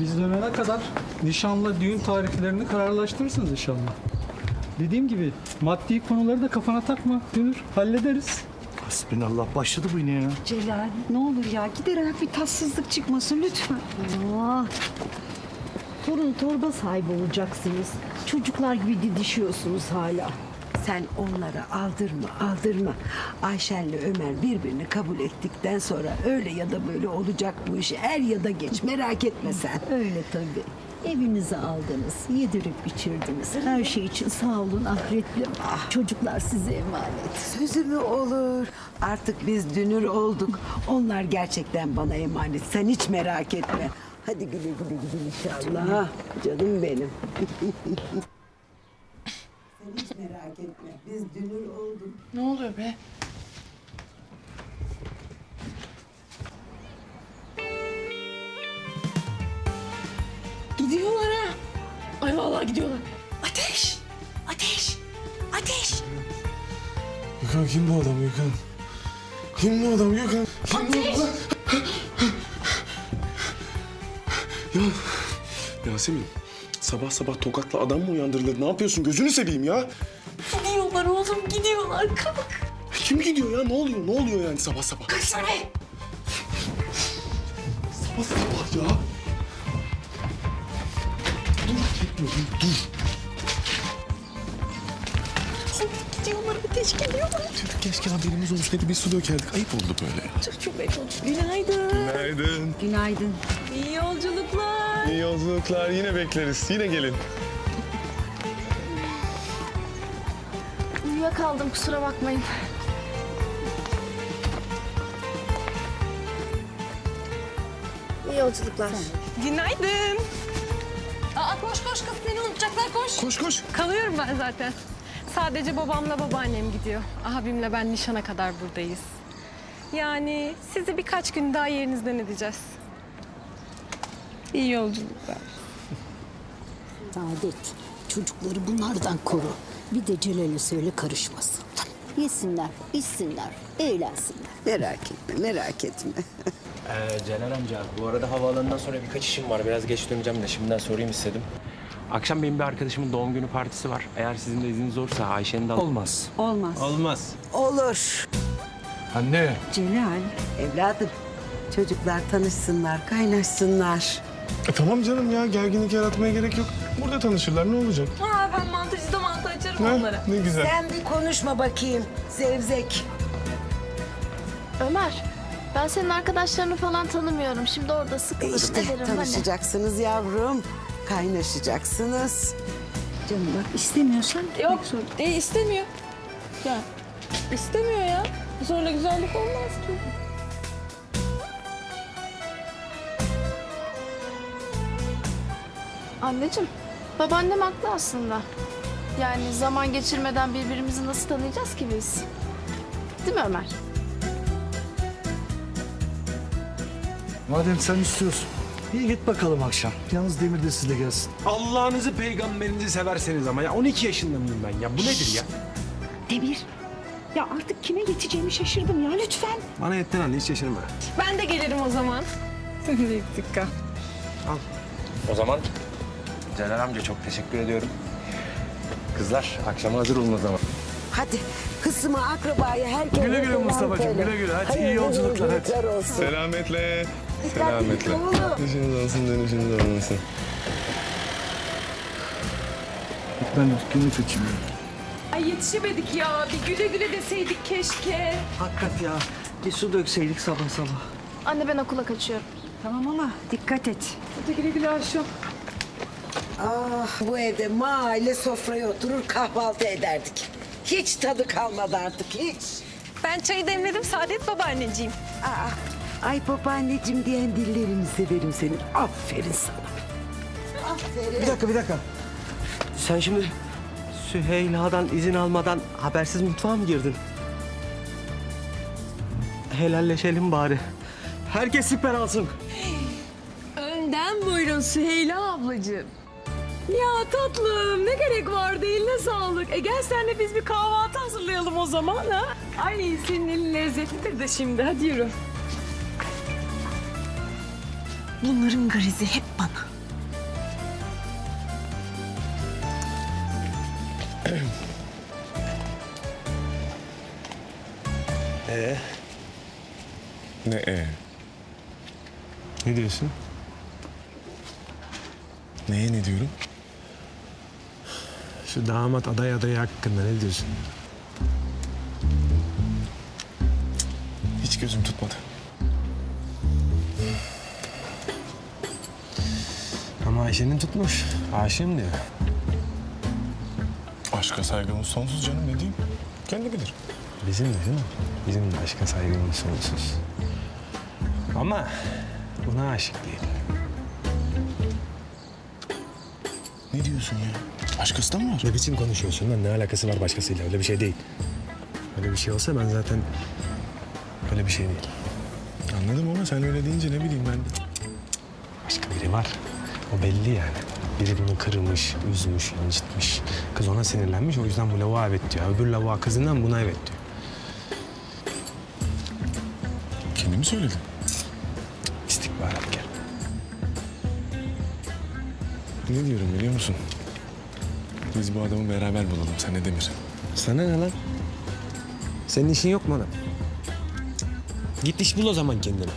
Biz dönene kadar nişanla düğün tarihlerini kararlaştırırsınız inşallah. Dediğim gibi maddi konuları da kafana takma Dünür. Hallederiz. Hasbinallah başladı bu yine ya. Celal ne olur ya giderek bir tatsızlık çıkmasın lütfen. Aa, torun torba sahibi olacaksınız. Çocuklar gibi didişiyorsunuz hala. Sen onlara aldırma aldırma. Ayşen'le Ömer birbirini kabul ettikten sonra öyle ya da böyle olacak bu iş. Er ya da geç merak etme sen. Öyle tabii. Evinize aldınız, yedirip içirdiniz. Her şey için sağ olun ahretlim. Çocuklar size emanet. Sözü mü olur? Artık biz dünür olduk. Onlar gerçekten bana emanet. Sen hiç merak etme. Hadi güle güle gidin inşallah. Canım benim. Sen hiç merak etme. Biz dünür olduk. Ne oluyor be? Gidiyorlar ha. Ay vallahi gidiyorlar. Ateş! Ateş! Ateş! Gökhan kim bu adam Gökhan? Kim bu adam Gökhan? Kim bu adam? ya Yasemin sabah sabah tokatla adam mı uyandırılır? Ne yapıyorsun? Gözünü seveyim ya. Gidiyorlar oğlum gidiyorlar. Kalk. Kim gidiyor ya? Ne oluyor? Ne oluyor yani sabah sabah? Kaçsana be. Sabah sabah ya. Dur çekme dur. dur. Gidiyorlar ateş geliyorlar. Tüh, Keşke haberimiz olsaydı bir su dökerdik. Ayıp oldu böyle. Çok çok ayıp oldu. Günaydın. Günaydın. Günaydın. İyi yolculuklar. İyi yolculuklar. Yine bekleriz. Yine gelin. Uyuyakaldım kusura bakmayın. İyi yolculuklar. Günaydın. Aa koş koş kız seni unutacaklar koş. Koş koş. Kalıyorum ben zaten. Sadece babamla babaannem gidiyor. Abimle ben nişana kadar buradayız. Yani sizi birkaç gün daha yerinizden edeceğiz. İyi yolculuklar. Saadet, çocukları bunlardan koru. Bir de Celal'e söyle karışmasın. Yesinler, içsinler, eğlensinler. Merak etme, merak etme. Ee, Celal amca bu arada havaalanından sonra birkaç işim var. Biraz geç döneceğim de şimdiden sorayım istedim. Akşam benim bir arkadaşımın doğum günü partisi var. Eğer sizin de izniniz olursa Ayşe'nin de... Olmaz. Olmaz. Olmaz. Olur. Anne. Celal. Evladım. Çocuklar tanışsınlar, kaynaşsınlar. E, tamam canım ya gerginlik yaratmaya gerek yok. Burada tanışırlar ne olacak? Aa, ben mantıcıda mantı açarım Ne? onlara. Ne güzel. Sen bir konuşma bakayım. Zevzek. Ömer, ben senin arkadaşlarını falan tanımıyorum. Şimdi orada E sıkılırım işte ederim. Hani. tanışacaksınız yavrum. Kaynaşacaksınız. Canım bak istemiyorsan Yok e, istemiyor. Ya istemiyor ya. Sonra güzellik olmaz ki. Anneciğim, babaannem haklı aslında. Yani zaman geçirmeden birbirimizi nasıl tanıyacağız ki biz? Değil mi Ömer? Madem sen istiyorsun. İyi git bakalım akşam. Yalnız Demir de sizle gelsin. Allah'ınızı peygamberinizi severseniz ama ya 12 yaşında mıyım ben ya? Bu nedir ya? Demir. Ya artık kime geçeceğimi şaşırdım ya lütfen. Bana yetten anne hiç şaşırma. Ben de gelirim o zaman. Dikkat. O zaman Celal amca çok teşekkür ediyorum. Kızlar akşama hazır olun o zaman. Hadi kısma akrabaya herkese Güle güle selam Mustafa'cığım, söyle. güle güle. Hadi iyi Hayırlı yolculuklar, hadi. yolculuklar olsun. Selametle. Selametle. oğlum. İşiniz olsun dönüşünüz olmasın. Ben dükkanı kaçayım. Ay yetişemedik ya. Bir güle güle deseydik keşke. Hakikat ya. Bir su dökseydik sabah sabah. Anne ben okula kaçıyorum. Tamam ama dikkat et. Hadi güle güle Aşkım. Ah bu evde mahalle sofraya oturur kahvaltı ederdik. Hiç tadı kalmadı artık hiç. Ben çayı demledim Saadet babaanneciğim. Aa, ay babaanneciğim diyen dillerini severim senin. Aferin sana. Aferin. Bir dakika bir dakika. Sen şimdi Süheyla'dan izin almadan habersiz mutfağa mı girdin? Helalleşelim bari. Herkes siper alsın. Önden buyurun Süheyla ablacığım. Ya tatlım ne gerek vardı eline sağlık. E gel senle biz bir kahvaltı hazırlayalım o zaman ha. Ay senin elin lezzetlidir de şimdi hadi yürü. Bunların garizi hep bana. Ee? Ne e? Ne diyorsun? Neye ne diyorum? Şu damat aday adayı hakkında ne diyorsun? Hiç gözüm tutmadı. Ama Ayşe'nin tutmuş. Aşığım diyor. Aşka saygımız sonsuz canım ne diyeyim? Kendi bilir. Bizim de değil mi? Bizim de aşka saygımız sonsuz. Ama buna aşık değil. Ne diyorsun ya? Başkası da mı var? Ne biçim konuşuyorsun lan? Ne alakası var başkasıyla? Öyle bir şey değil. Öyle bir şey olsa ben zaten... Öyle bir şey değil. Anladım ama sen öyle deyince ne bileyim ben de. Başka biri var. O belli yani. Biri bunu kırmış, üzmüş, incitmiş. Kız ona sinirlenmiş. O yüzden bu lavuğa evet diyor. Öbür lavuğa kızından buna evet diyor. Kendi mi söyledin? İstihbarat gel. Ne diyorum biliyor musun? Biz bu adamı beraber bulalım. Sen ne Demir? Sana ne lan? Senin işin yok mu lan? Git iş bul o zaman kendine.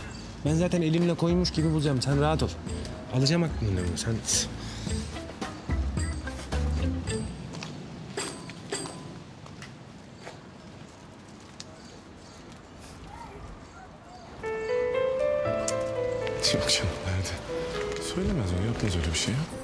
Ben zaten elimle koymuş gibi bulacağım. Sen rahat ol. Alacağım aklını bunu. Sen... Yok canım nerede? Söylemez o yapmaz öyle bir şey ya.